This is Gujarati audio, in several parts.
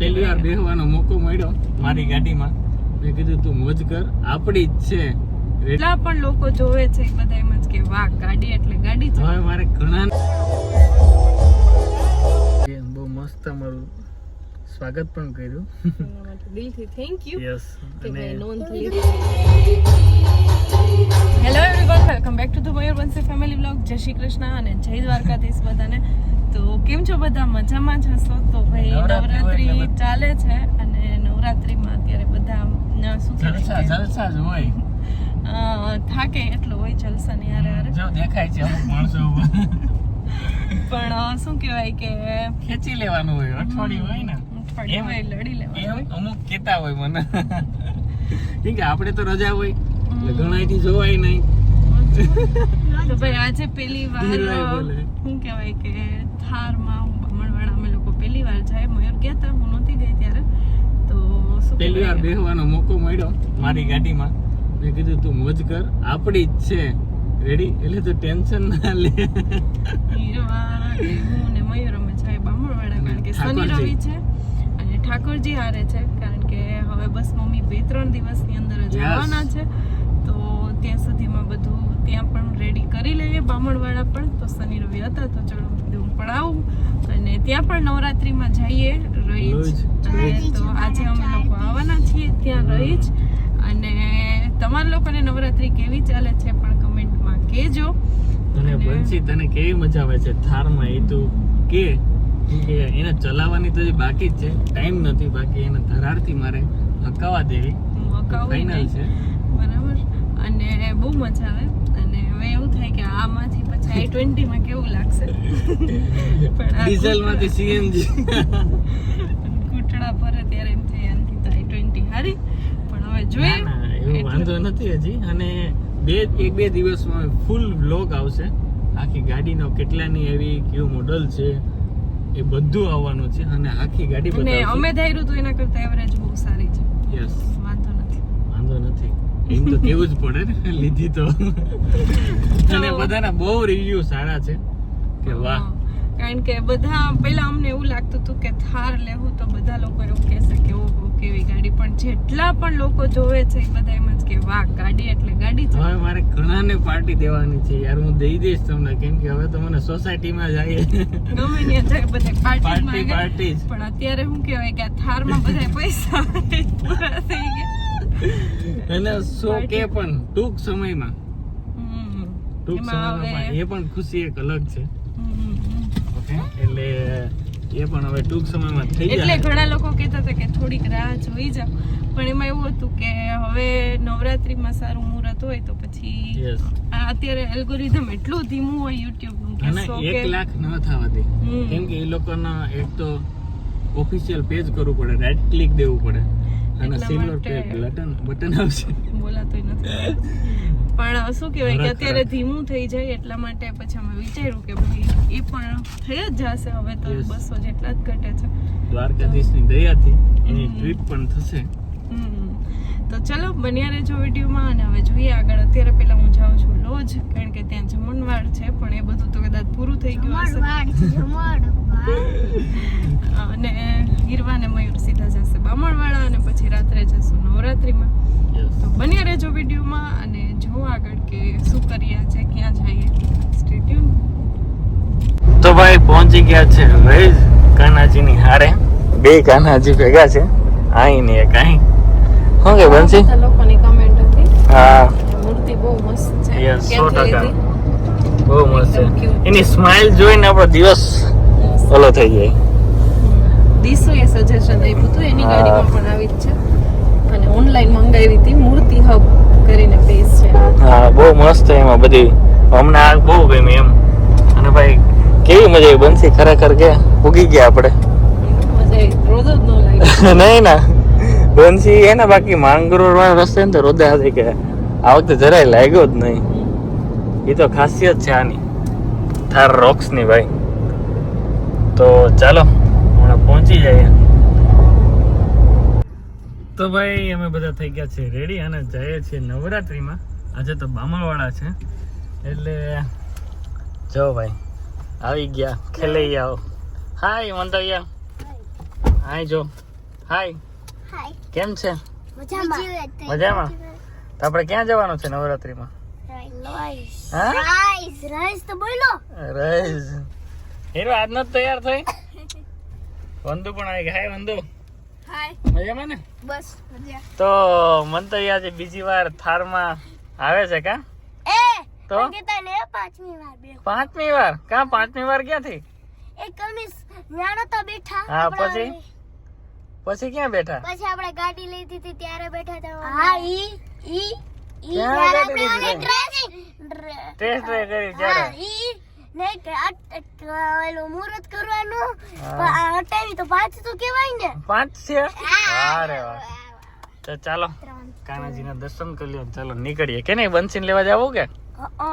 પહેલી વાર? બેસવાનો મોકો મળ્યો મારી ગાડીમાં. મેં કીધું તું મોજ કર આપણી જ છે. એટલા પણ લોકો જોવે છે બધા એમ જ કે વાહ ગાડી એટલે ગાડી છે હવે મારે ઘણા બહુ મસ્ત અમારું સ્વાગત પણ કર્યું. દિલથી થેન્ક યુ યસ અને hello everyone welcome back to the Mayur Vanshi family blog જય શ્રી કૃષ્ણ અને જય દ્વારકાધીશ બધાને. તો કેમ છો બધા? મજામાં જ હશો? તો ભાઈ નવરાત્રી ચાલે છે અને નવરાત્રીમાં અત્યારે બધા શું જલસા જલસા જ હોય. થાકે એટલો હોય જલસાની હારે હારે જો દેખાય છે અમુક માણસો પણ શું કહેવાય કે ખેંચી લેવાનું હોય અઠવાડિયું હોય ને. અઠવાડિયું હોય લડી લેવાનું. હોય અમુક કેતા હોય મને. કેમ કે આપણે તો રજા હોય એટલે ઘણાયથી જોવાય નહીં. તો ભાઈ આજે પહેલી વાર શું કહેવાય કે થારમાં હું બમણવાળા અમે લોકો પહેલી વાર જાય મયુર ગયા હતા હું નહોતી ગઈ ત્યારે. તો પહેલી વાર બેસવાનો મોકો મળ્યો મારી ગાડીમાં. મેં કીધું તું મોજ કર આપણી જ છે. રેડી એટલે તો ટેન્શન ના લે. હું ને મયુર અમે જાય બામણવાડા કારણ કે શનિ. રવિ છે અને ઠાકોરજી હારે છે કારણ કે હવે બસ મમ્મી બે ત્રણ દિવસની અંદર જવાના છે. તો ત્યાં સુધીમાં બધું ત્યાં પણ રેડી કરી લઈએ. બામણવાળા પણ તો શનિ રવિ હતા તો ચલો હું પણ આવું. અને ત્યાં પણ નવરાત્રીમાં જઈએ રહી જ. અને તો આજે અમે લોકો આવવાના છીએ ત્યાં રહી જ. અને તમારા લોકોને નવરાત્રી કેવી ચાલે છે પણ કમેન્ટમાં કહેજો. અને બંસી તને કેવી મજા આવે છે? થારમાં એ તું કે કે એને ચલાવવાની તો જે બાકી જ છે. ટાઈમ નથી બાકી એને ધરારથી મારે હકાવા દેવી. હું અકાવું નહીં. છે. બરાબર. અને બહુ મજા આવે. અને હવે એવું થાય કે આમાંથી પછી આઈ ટ્વેન્ટીમાં કેવું લાગશે? પણ આ ડીઝલમાંથી સીએનજી ઘૂંટડા ભરે ત્યારે એમ થાય આનાથી તો આઈ ટ્વેન્ટી હારી. પણ હવે જોઈએ. એવું વાંધો નથી હજી. અને બે એક બે દિવસમાં ફૂલ બ્લોગ આવશે. આખી ગાડીનો કેટલાની એવી કયું મોડલ છે એ બધું આવવાનું છે અને આખી ગાડી અને અમે ધાર્યું તો એના કરતા એવરેજ બહુ સારી છે. યસ વાંધો નથી. વાંધો નથી. એમ તો કેવું જ પડે ને લીધી તો. અને બધાના બહુ રિવ્યુ સારા છે. કે વાહ. કારણ કે બધા પહેલા અમને એવું લાગતું હતું કે થાર લેવું તો બધા લોકો એવું કહેશે કે ઓ કેવી ગાડી. પણ જેટલા પણ લોકો જોવે છે એ બધા એમ જ કે વાહ ગાડી એટલે ગાડી છે. હવે મારે ઘણાને પાર્ટી દેવાની છે. યાર હું દઈ દઈશ તમને કેમ કે હવે તો મને સોસાયટીમાં જાય. ગમે ને જાય બધા પાર્ટી પાર્ટી પણ અત્યારે શું કહેવાય કે થારમાં બધા પૈસા પૂરા થઈ ગયા. અને સો કે પણ ટૂંક સમયમાં. ટૂંક સમયમાં એ પણ ખુશી એક અલગ છે. એટલે એ પણ હવે ટૂંક સમયમાં થઈ એટલે ઘણા લોકો કહેતા હતા કે થોડીક રાહ જોઈ જાઓ. પણ એમાં એવું હતું કે હવે નવરાત્રીમાં સારું મુહૂર્ત હોય તો પછી આ અત્યારે એલ્ગોરિધમ એટલું ધીમું હોય યુટ્યુબનું કે અને એક લાખ ન થવા દે. કેમ કે એ લોકોના એક તો ઓફિશિયલ પેજ કરવું પડે રાઈટ ક્લિક દેવું પડે. અને એટલા સિલ્વર માટે- બટન બટન આવશે. બોલાતોય નથી. પણ શું કહેવાય કે અત્યારે ધીમું થઈ જાય એટલા માટે પછી અમે વિચાર્યું કે ભાઈ એ પણ થઈ જ જશે. હવે તો બસો જેટલા જ ઘટે છે. દ્વારકાધીશની દયાથી એની ટ્રીપ પણ થશે. તો ચલો બન્યા રહેજો વિડીયોમાં અને હવે જોઈએ આગળ. અત્યારે પેલા હું જાઉં છું લોજ કારણ કે ત્યાં જમણવાડ છે પણ એ બધું તો કદાચ પૂરું થઈ ગયું હશે. અને હીરવા ને મયુર સીધા જશે બામણવાળા અને પછી રાત્રે જશું નવરાત્રિમાં. તો બન્યા રહેજો વિડીયોમાં અને જો આગળ કે શું કરીએ છે ક્યાં જઈએ. સ્ટેડિયમ તો ભાઈ પહોંચી ગયા છે વેજ કાનાજીની હારે. બે કાનાજી ભેગા છે. આઈ ને એક આઈ શું કે બંસી લોકોની કમેન્ટ હતી. હા. મૂર્તિ બહુ મસ્ત છે. યસ 100% બહુ મસ્ત છે. એની સ્માઈલ જોઈને આપણો દિવસ ઓલો થઈ જાય. દીસુએ સજેશન આપ્યું હતું એની. ગાડીમાં પણ આવી જ છે. અને ઓનલાઈન મંગાવી હતી મૂર્તિ હબ કરીને પેજ છે. હા બહુ મસ્ત એમાં બધી. અમને આ બહુ ગમી એમ. અને ભાઈ કેવી મજા આવી બંસી ખરેખર કે? ઉગી ગયા આપણે. મજા આવી. રોજ જ ન લાગી. નહીં ના. બંસી હે ને બાકી માંગરોળ વાળા રસ્તે ને તો રોદા હતી કે આ વખતે જરાય લાગ્યો જ નહીં. એ તો ખાસિયત છે આની. થાર રોક્સની ભાઈ. તો ચાલો, હમણાં પહોંચી જઈએ. તો ભાઈ, અમે બધા થઈ ગયા છે રેડી અને જઈએ છીએ નવરાત્રીમાં. આજે તો બામણવાળા છે. એટલે જો ભાઈ, આવી ગયા. ખેલાઈ આવો હાય મંતવ્યા. હાય જો. હાય કેમ છે? મજામાં. મજામાં? તો આપણે ક્યાં જવાનું છે નવરાત્રીમાં? રાઈસ રાઈસ રાઈસ તો બોલો. રઈસ હીરો આજનો જ તૈયાર થઈ? વંદુ પણ આવી ગઈ હાય વંદુ. હાય. મજામાં ને? બસ મજા. તો મન તો આજે બીજી વાર થારમાં આવે છે કા? એ તો? પાંચમી વાર બે પાંચમી વાર? કા પાંચમી વાર ક્યાંથી? એ કમિસ નાનો તો બેઠા હા, પછી? પછી ક્યાં બેઠા? પછી આપણે ગાડી લીધી હતી ત્યારે બેઠા હતા હા ઈ ઈ ઈ ત્યારે આપણે ઓલી ટેસ્ટ ડ્રાઈવ કરી ત્યારે. ઈ ઓલું મુહૂર્ત કરવાનું. હટાવી તો પાંચ તો કહેવાય ને. પાંચ છે? અરે વાહ. તો ચાલો કાનાજીના દર્શન કરી લ્યો ચાલો નીકળીએ. કે નહીં બંસીને લેવા જાવું કે? અ,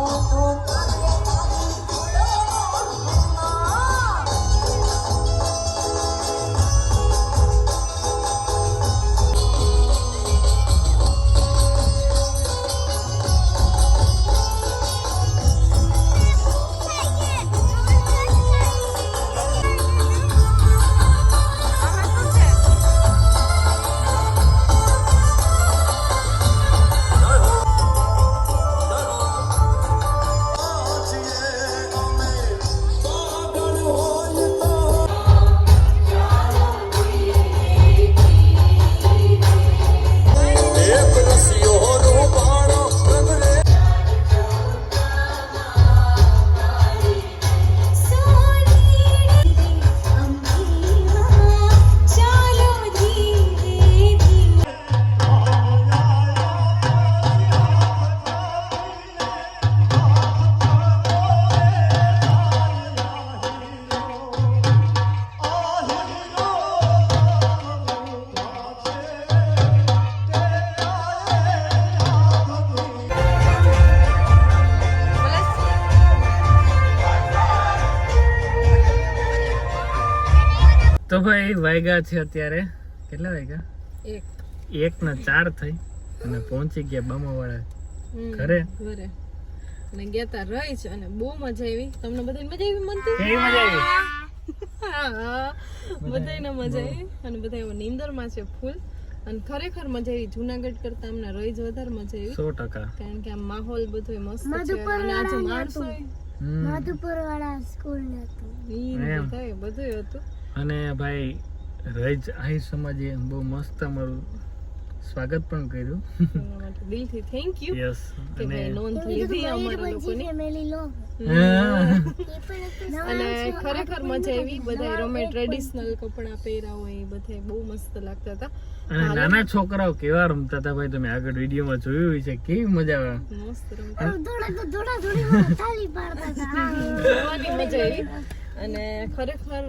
હાલો તો ભાઈ વાગ્યા છે અત્યારે. કેટલા વાગ્યા એક. એક ના ચાર થઈ. અને પહોંચી ગયા બામાવાળા વાળા ઘરે? ઘરે. અને ગયા તા રહી છે અને બહુ મજા આવી. તમને બધાને મજા આવી મનતી કેવી મજા આવી? બધાને મજા આવી. અને બધા એવો નીંદરમાં છે ફૂલ. અને ખરેખર મજા આવી. જુનાગઢ કરતા અમને રહી જ વધારે મજા આવી. સો ટકા. કારણ કે આ માહોલ બધો મસ્ત છે. અને આજે માણસો માધુપુર વાળા સ્કૂલ ને હતું બધું હતું. અને ભાઈ રજ આહી સમાજે બહુ મસ્ત અમારું સ્વાગત પણ કર્યું. દિલથી થેન્ક યુ યસ અને નોંધ લીધી અમારા લોકોની. અને ખરેખર મજા આવી બધા રમે ટ્રેડિશનલ કપડા પહેર્યા હોય એ બધા બહુ મસ્ત લાગતા હતા. અને નાના છોકરાઓ કેવા રમતા હતા ભાઈ તમે આગળ વિડીયોમાં જોયું હોય છે કેવી મજા આવે. મસ્ત રમતા. તો થોડા થોડી પાડતા હતા. મજા આવી. અને ખરેખર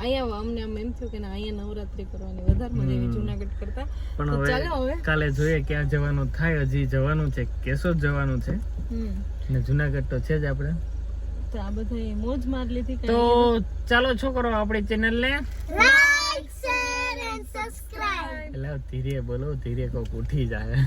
અહીંયા અમને એમ થયું કે અહીંયા નવરાત્રી કરવાની. વધારે મજા આવી જુનાગઢ કરતા. પણ ચાલો હવે. કાલે જોઈએ ક્યાં જવાનું થાય. હજી જવાનું છે કેશોદ જવાનું છે. હમ. અને જુનાગઢ તો છે જ આપણે. તો આ બધા મોજ માર લીધી તો ચાલો છોકરો આપણી ચેનલ ને લાઈક શેર એન્ડ સબસ્ક્રાઇબ એટલે ધીરે બોલો ધીરે કોક ઉઠી જાય.